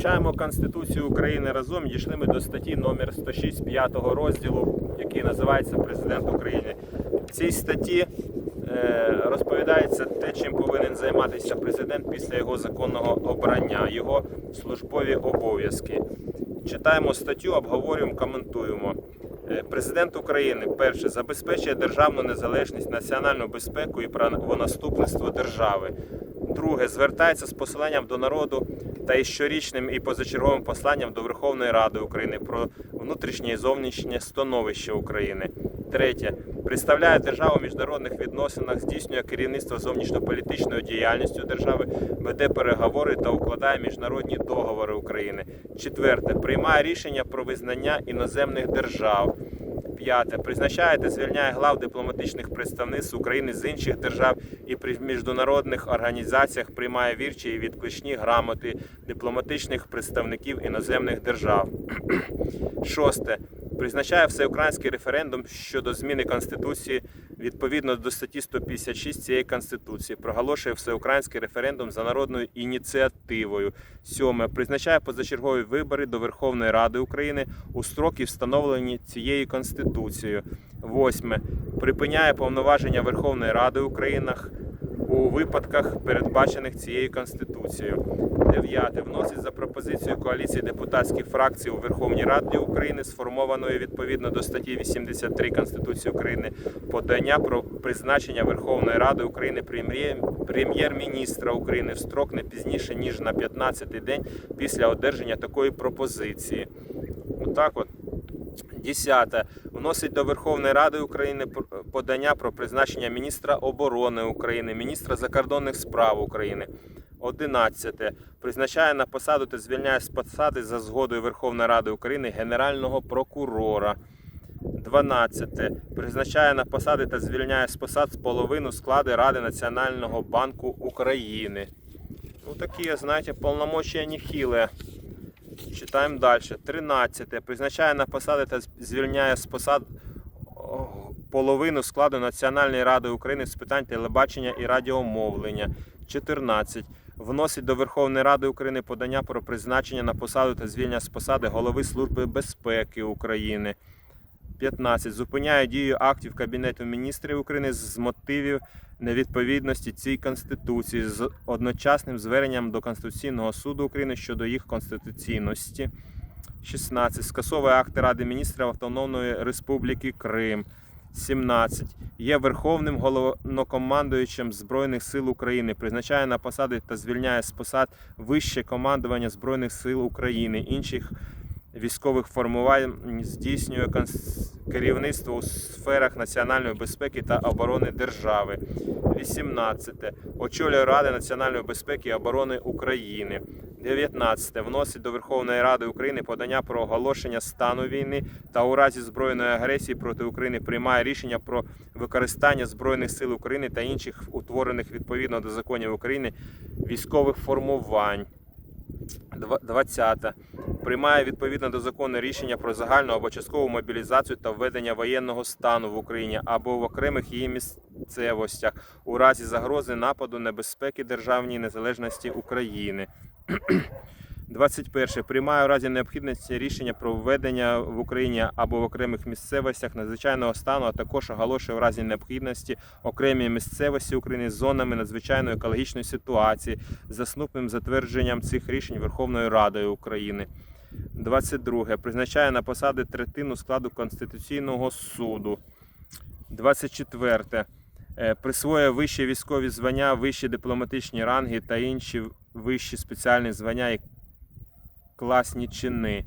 Вивчаємо Конституцію України разом. Дійшли ми до статті номер 106 5 розділу, який називається Президент України. В цій статті е, розповідається те, чим повинен займатися президент після його законного обрання, його службові обов'язки. Читаємо статтю, обговорюємо, коментуємо. Е, Президент України перше забезпечує державну незалежність, національну безпеку і правонаступництво держави. Друге, звертається з посиланням до народу та із щорічним і позачерговим посланням до Верховної Ради України про внутрішнє і зовнішнє становище України. Третє, представляє державу в міжнародних відносинах, здійснює керівництво зовнішньополітичною діяльністю держави, веде переговори та укладає міжнародні договори України. Четверте, приймає рішення про визнання іноземних держав. П'яте. Призначає та звільняє глав дипломатичних представництв України з інших держав і при міжнародних організаціях приймає вірчі і відкличні грамоти дипломатичних представників іноземних держав. Шосте. Призначає всеукраїнський референдум щодо зміни Конституції відповідно до статті 156 цієї Конституції. Проголошує всеукраїнський референдум за народною ініціативою. Сьоме. Призначає позачергові вибори до Верховної Ради України у строки, встановлені цією Конституцією. Восьме. Припиняє повноваження Верховної Ради України у випадках, передбачених цією Конституцією. Дев'яте. Вносить за пропозицією коаліції депутатських фракцій у Верховній Раді України, сформованої відповідно до статті 83 Конституції України, подання про призначення Верховної Ради України прем'єр- прем'єр-міністра України в строк не пізніше ніж на 15-й день після одержання такої пропозиції. Отак от. Десяте. Вносить до Верховної Ради України подання про призначення міністра оборони України, міністра закордонних справ України. Одинадцяте. Призначає на посаду та звільняє з посади за згодою Верховної Ради України Генерального прокурора. 12. Призначає на посади та звільняє з посад з половину складу Ради Національного банку України. Ну такі, знаєте, полномочия нехилые. Читаємо далі. 13. Призначає на посади та звільняє з посад половину складу Національної ради України з питань телебачення і радіомовлення. 14. Вносить до Верховної Ради України подання про призначення на посаду та звільнення з посади голови Служби безпеки України. 15. Зупиняє дію актів Кабінету міністрів України з мотивів невідповідності цій Конституції з одночасним зверненням до Конституційного суду України щодо їх конституційності. 16. Скасовує акти Ради міністрів Автономної Республіки Крим. 17. Є Верховним головнокомандуючим Збройних сил України, призначає на посади та звільняє з посад вище командування Збройних сил України, інших військових формувань здійснює керівництво у сферах національної безпеки та оборони держави. 18. Очолює Ради національної безпеки і оборони України. 19. Вносить до Верховної Ради України подання про оголошення стану війни та у разі збройної агресії проти України приймає рішення про використання Збройних сил України та інших утворених відповідно до законів України військових формувань. Два- 20. Приймає відповідно до закону рішення про загальну або часткову мобілізацію та введення воєнного стану в Україні або в окремих її місцевостях у разі загрози нападу небезпеки державній незалежності України. 21. Приймає у разі необхідності рішення про введення в Україні або в окремих місцевостях надзвичайного стану, а також оголошує в разі необхідності окремі місцевості України з зонами надзвичайної екологічної ситуації з заснупним затвердженням цих рішень Верховною Радою України. 22. Призначає на посади третину складу Конституційного суду. 24. Е, Присвоює вищі військові звання, вищі дипломатичні ранги та інші вищі спеціальні звання і класні чини.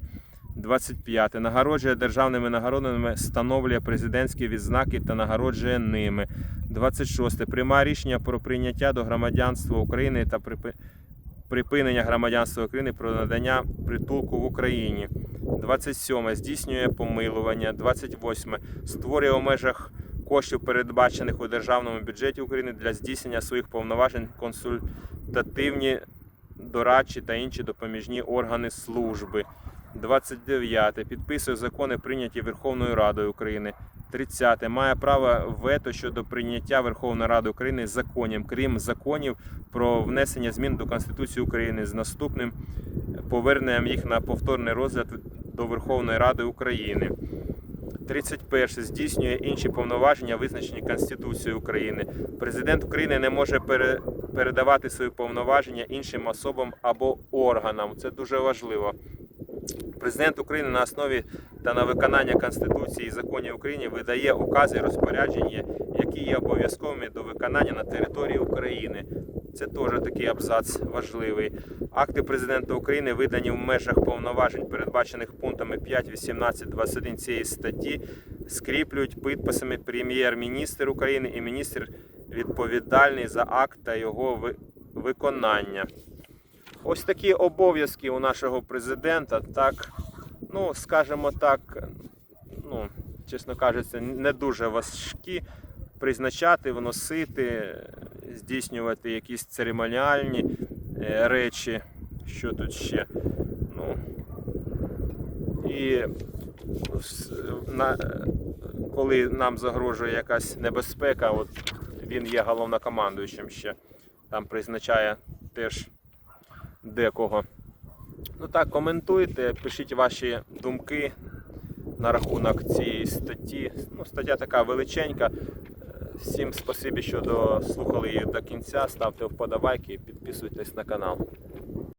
25. Нагороджує державними нагородами, встановлює президентські відзнаки та нагороджує ними. 26. Приймає рішення про прийняття до громадянства України та припинення громадянства України про надання притулку в Україні. 27. Здійснює помилування. 28. Створює у межах коштів, передбачених у державному бюджеті України для здійснення своїх повноважень консультативні, дорадчі та інші допоміжні органи служби. 29. Підписує закони, прийняті Верховною Радою України. 30. Має право вето щодо прийняття Верховної Ради України законів, крім законів про внесення змін до Конституції України з наступним поверненням їх на повторний розгляд до Верховної Ради України. 31. Здійснює інші повноваження, визначені Конституцією України. Президент України не може пере- передавати свої повноваження іншим особам або органам. Це дуже важливо. Президент України на основі та на виконання Конституції і законів України видає укази і розпорядження, які є обов'язковими до виконання на території України. Це теж такий абзац важливий. Акти президента України видані в межах повноважень, передбачених пунктами 5, 18, 21 цієї статті, скріплюють підписами прем'єр-міністр України і міністр відповідальний за акт та його виконання. Ось такі обов'язки у нашого президента, так, ну, скажімо так, ну, чесно кажучи, не дуже важкі призначати, вносити, здійснювати якісь церемоніальні е, речі. Що тут ще? Ну, і на, коли нам загрожує якась небезпека, от він є головнокомандуючим ще. Там призначає теж декого. Ну так, коментуйте, пишіть ваші думки на рахунок цієї статті. Ну, стаття така величенька. Всім спасибі, що дослухали її до кінця. Ставте вподобайки і підписуйтесь на канал.